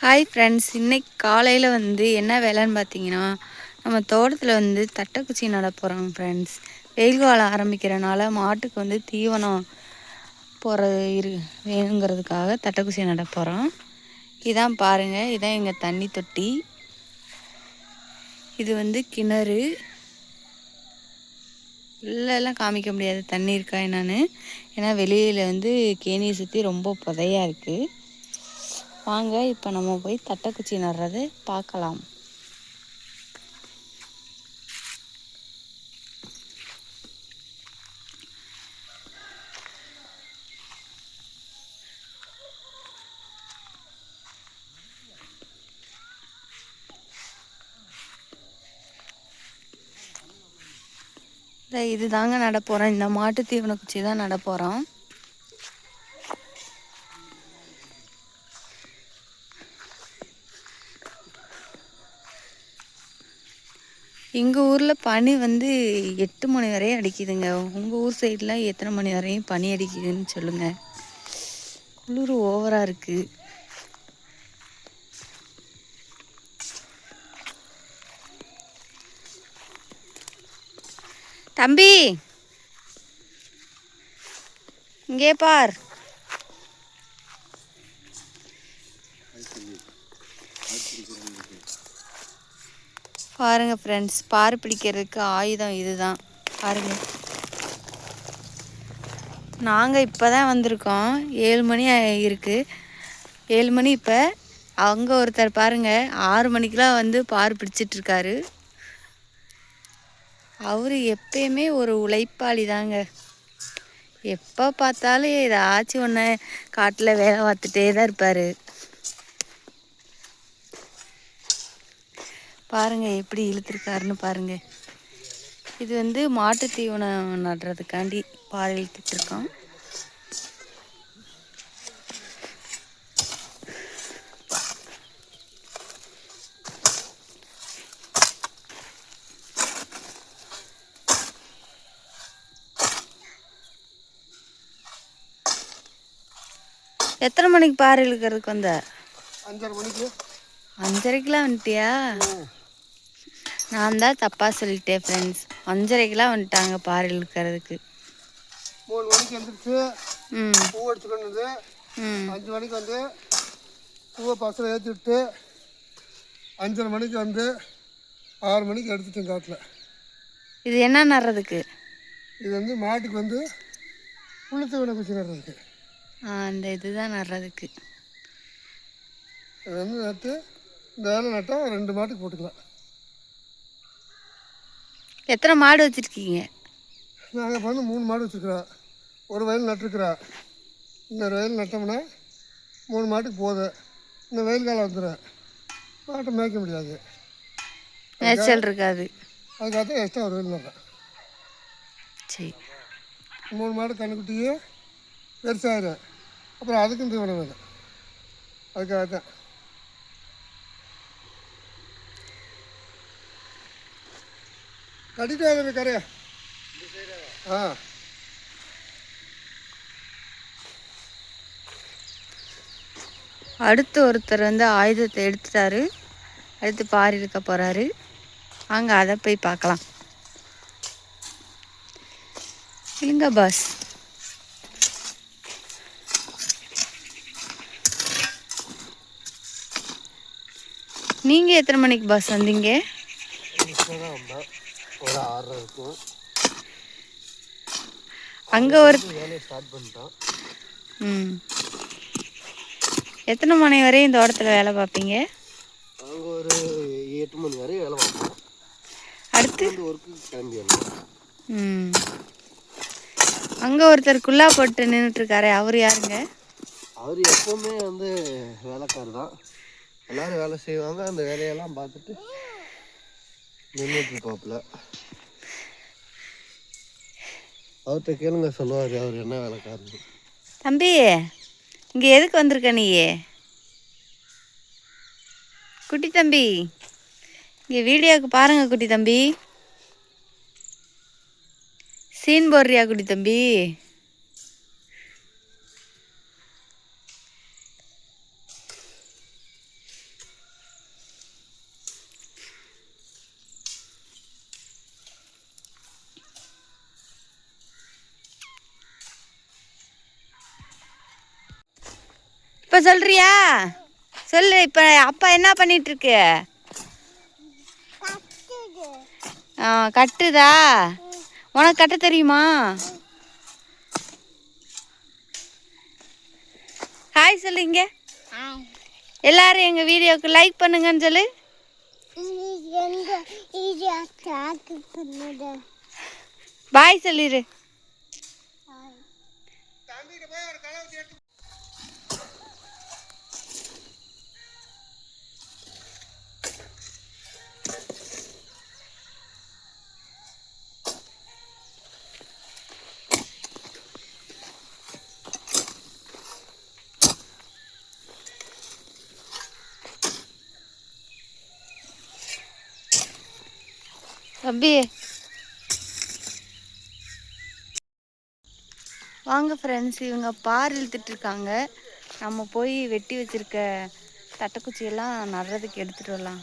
Hi friends இன்னைக்கு காலையில் வந்து என்ன வேலைன்னு பார்த்தீங்கன்னா நம்ம தோட்டத்தில் வந்து தட்டைக்குச்சி நட போகிறாங்க ஃப்ரெண்ட்ஸ் வெயில் காலம் ஆரம்பிக்கிறனால மாட்டுக்கு வந்து தீவனம் போகிற இரு வேணுங்கிறதுக்காக தட்டைக்குச்சி நட போகிறோம் இதான் பாருங்கள் இதான் எங்கள் தண்ணி தொட்டி. இது வந்து கிணறு. உள்ளெல்லாம் காமிக்க முடியாது. தண்ணி இருக்கா என்னன்னு. ஏன்னா வெளியில் வந்து கேணியை சுற்றி ரொம்ப புதையாக இருக்குது வாங்க இப்போ நம்ம போய் தட்டைக்குச்சி நடுறதை பார்க்கலாம். இது தாங்க நட போகிறோம் இந்த மாட்டு தீவன குச்சி தான் நட போகிறோம் எங்கள் ஊரில் பனி வந்து எட்டு மணி வரையும் அடிக்குதுங்க. உங்கள் ஊர் சைடில் எத்தனை மணி வரையும் பனி அடிக்குதுன்னு சொல்லுங்கள் குளிர் ஓவராக இருக்குது தம்பி. இங்கே பார். பாருங்க ஃப்ரெண்ட்ஸ் பார் பிடிக்கிறதுக்கு ஆயுதம் இதுதான். பாருங்க. நாங்கள் இப்போ தான் வந்திருக்கோம். ஏழு மணி இருக்குது ஏழு மணி இப்போ அங்கே ஒருத்தர் பாருங்க ஆறு மணிக்கெலாம் வந்து பார் பிடிச்சிட்ருக்காரு அவர் எப்பயுமே ஒரு உழைப்பாளி தாங்க எப்போ பார்த்தாலும் ஏதாச்சும் ஒன்று காட்டில் வேலை பார்த்துட்டே தான் இருப்பார். பாருங்க எப்படி இழுத்துருக்காருன்னு பாருங்க. இது வந்து மாட்டு தீவனம் நடுறதுக்காண்டி பாறை இழுத்துட்ருக்கோம் எத்தனை மணிக்கு பாறை இழுக்கிறதுக்கு வந்த? அஞ்சரை மணிக்கு. அஞ்சரைக்கெலாம் வந்துட்டியா? நான் தான் தப்பாக சொல்லிட்டேன் ஃப்ரெண்ட்ஸ் அஞ்சரைக்கெலாம் வந்துட்டாங்க பாறை இழுக்கிறதுக்கு. மூணு மணிக்கு எழுந்திரிச்சு ம். பூ ம். அஞ்சு மணிக்கு வந்து பூவை பசங்களை ஏற்றி விட்டு அஞ்சரை மணிக்கு வந்து ஆறு மணிக்கு எடுத்துட்டேன் காட்டில். இது என்ன நடுறதுக்கு? இது வந்து மாட்டுக்கு வந்து புளித்த வினை குச்சி நடுறதுக்கு. அந்த இதுதான் நடுறதுக்கு. இது வந்து நட்டு இந்த வேலை நட்டால் ரெண்டு மாட்டுக்கு போட்டுக்கலாம். எத்தனை மாடு வச்சுருக்கீங்க? நாங்கள் வந்து மூணு மாடு வச்சுருக்குறோம். ஒரு வயல் நட்டுருக்குறோம் இன்னொரு வயல் நட்டோம்னா மூணு மாட்டுக்கு போகுது. இந்த வெயில் காலம் வந்துடும் மாட்டை மேய்க்க முடியாது. மேய்ச்சல் இருக்காது. அதுக்காக எக்ஸ்ட்ரா ஒரு வயல் நடுறேன் சரி. மூணு மாடு கண்ணுக்குட்டியே பெருசாயிரும். அப்புறம் அதுக்கும் தீவனம் வேணும் அதுக்காக தான். கட்டிட்டு வாங்க கரையா ஆ. அடுத்து ஒருத்தர் வந்து ஆயுதத்தை எடுத்துட்டாரு. அடுத்து பாரி இருக்க போகிறாரு அங்கே அதை போய் பார்க்கலாம். இல்லைங்க பாஸ். நீங்கள் எத்தனை மணிக்கு பஸ் வந்தீங்க? இப்போ ஒரு இருக்கும் அங்கே ஒரு ஸ்டார்ட் பண்ணிட்டோம் ம். எத்தனை மணி வரையும் இந்த தோட்டத்தில் வேலை பார்ப்பீங்க? அங்கே ஒரு எட்டு மணி வரையும் வேலை பார்ப்போம் அடுத்து? வந்து ம். அங்கே ஒருத்தர் குல்லா போட்டு நின்றுட்டுருக்காரு அவர் யாருங்க? அவர் எப்போவுமே வந்து வேலைக்காரர் தான். எல்லாரும் வேலை செய்வாங்க அந்த வேலையெல்லாம் பார்த்துட்டு நின்றுட்டு இருப்பாப்புல அவர்கிட்ட கேளுங்க சொல்லுவார் அவர் என்ன வேலை வேலைக்காரரு. தம்பி இங்கே எதுக்கு வந்திருக்க நீயே குட்டி தம்பி இங்கே வீடியோவுக்கு பாருங்க குட்டி தம்பி. சீன் போடுறியா குட்டி தம்பி? இப்ப சொல்றியா? சொல்லு இப்ப அப்பா என்ன பண்ணிட்டு இருக்கு ஆ கட்டுதா? உனக்கு கட்ட தெரியுமா? ஹாய் சொல்லுங்க எல்லாரும் எங்க வீடியோக்கு லைக் பண்ணுங்கன்னு சொல்லு. பாய் சொல்லிடு தம்பி. வாங்க ஃப்ரெண்ட்ஸ் இவங்க பார் இழுத்துட்டு இருக்காங்க. நம்ம போய் வெட்டி வச்சிருக்க தட்டைக்குச்சியெல்லாம் நடுறதுக்கு எடுத்துட்டு வரலாம்.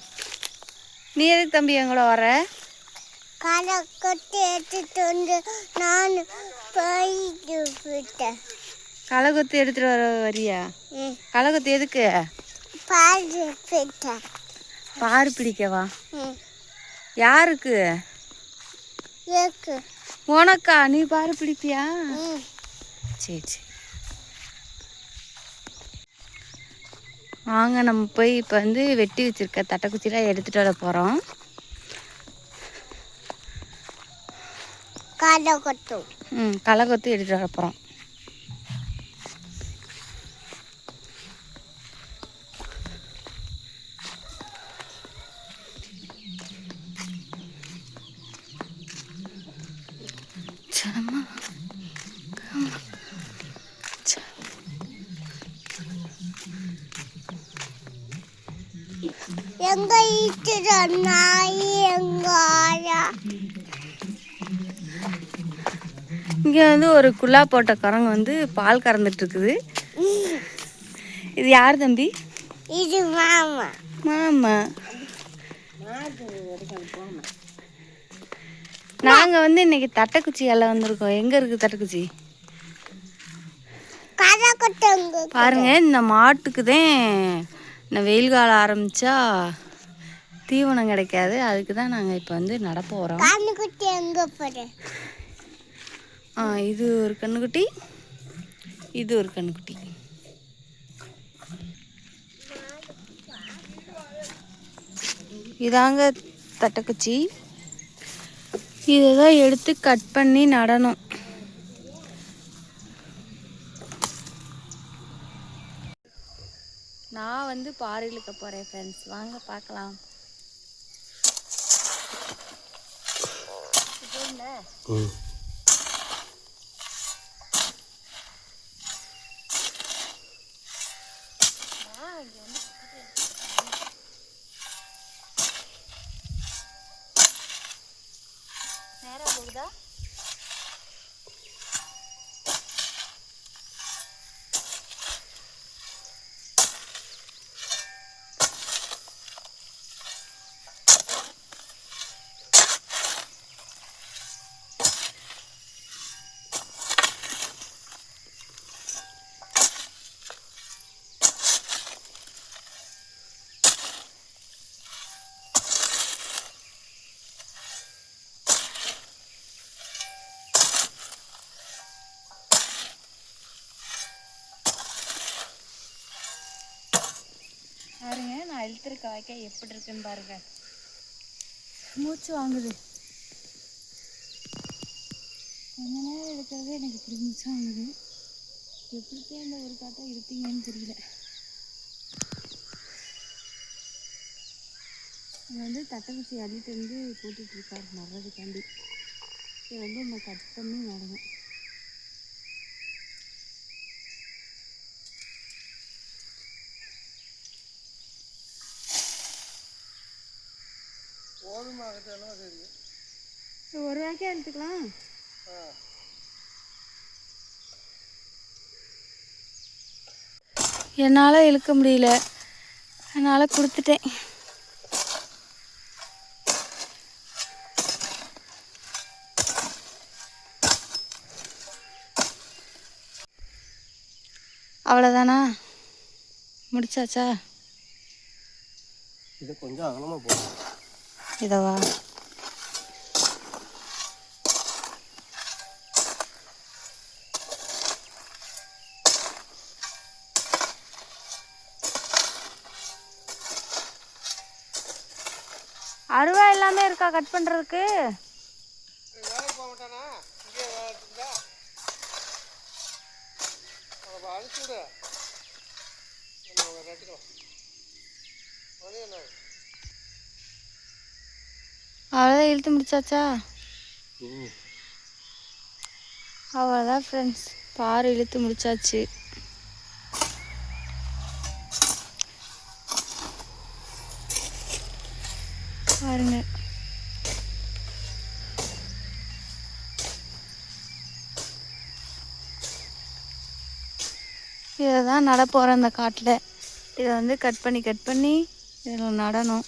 நீ எதுக்கு தம்பி எங்களோட வர? களை கொட்டி எடுத்துட்டு வந்து நான் போயிட்டு விட்டேன். களை கொத்து எடுத்துட்டு வர வரியா? களை கொத்து எதுக்கு? பாரு விட்டேன். பாரு பிடிக்கவா? ம், யாருக்கு? உனக்கா? நீ பாரு பிடிப்பியா? சரி சரி. வாங்க நம்ம போய் இப்போ வந்து வெட்டி வச்சிருக்க தட்டைக்குச்சிலாம் எடுத்துட்டு வர போகிறோம் களை கொட்டும் ம் களை கொத்து எடுத்துட்டு வர போகிறோம் எங்க ஈட்டுற நாய் எங்க ஆயா. இங்கே வந்து ஒரு குல்லா போட்ட குரங்கு வந்து பால் கறந்துட்டு இருக்குது இது யார் தம்பி? இது மாமா. மாமா. நாங்கள் வந்து இன்னைக்கு தட்டைக்குச்சி எல்லாம் வந்திருக்கோம். எங்கே இருக்குது தட்டைக்குச்சி? பாருங்க இந்த மாட்டுக்கு தான் இந்த வெயில் காலம் ஆரம்பிச்சா தீவனம் கிடைக்காது. அதுக்கு தான் நாங்கள் இப்போ வந்து நட போகிறோம் எங்க ஆ இது ஒரு கண்ணுக்குட்டி இது ஒரு கண்ணுக்குட்டி. இதாங்க தட்டைக்குச்சி. இதை தான் எடுத்து கட் பண்ணி நடணும் நான் வந்து பாறை இழுக்க போகிறேன் ஃப்ரெண்ட்ஸ் வாங்க பார்க்கலாம். நேராக போகுதா பாருங்க நான் இழுத்துருக்க வாய்க்கா எப்படி இருக்குன்னு பாருங்க. மூச்சு வாங்குது. கொஞ்ச நேரம் எடுக்கிறது எனக்கு இப்படி மூச்சு வாங்குது. எப்படித்தான் இந்த ஒரு காட்டை இருப்பீங்கன்னு தெரியல. இது வந்து தட்டைக்குச்சி அடிட்டு வந்து போட்டுட்டு இருக்காரு நடுறதுக்காண்டி இதை வந்து நம்ம கட் பண்ணி நடணும். என்ன சரி. ஒரு வாய்க்கா எடுத்துக்கலாம் என்னால் இழுக்க முடியல. அதனால் கொடுத்துட்டேன். அவ்வளோதானா முடிச்சாச்சா? இது கொஞ்சம் அகலமாக போகும் இதவா? அருவா எல்லாமே இருக்கா கட் பண்ணுறதுக்கு வேலைக்கு போக மாட்டானா? இங்கே அவ்வளோதான் இழுத்து முடிச்சாச்சா? அவ்வளோதான் ஃப்ரெண்ட்ஸ் பாரு இழுத்து முடிச்சாச்சு. பாருங்க. இதை தான் நட போகிறேன் இந்த காட்டில். இதை வந்து கட் பண்ணி கட் பண்ணி இதில் நடணும்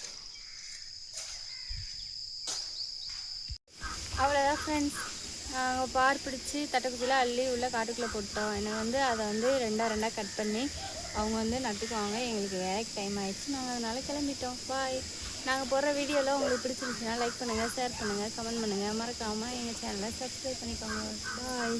அவ்வளோதான் ஃப்ரெண்ட்ஸ் நாங்கள் பார் பிடிச்சி தட்டைக்குச்சியில் அள்ளி உள்ள காட்டுக்குள்ளே போட்டோம். எனக்கு வந்து அதை வந்து ரெண்டாக ரெண்டாக கட் பண்ணி அவங்க வந்து நட்டுக்குவாங்க. எங்களுக்கு வேலைக்கு டைம் ஆயிடுச்சு. நாங்கள் அதனால் கிளம்பிட்டோம். பாய் நாங்கள் போடுற வீடியோலாம் உங்களுக்கு பிடிச்சிருந்துச்சுன்னா லைக் பண்ணுங்கள் ஷேர் பண்ணுங்கள் கமெண்ட் பண்ணுங்கள் மறக்காமல் எங்கள் சேனலை சப்ஸ்கிரைப் பண்ணிக்கோங்க. பாய்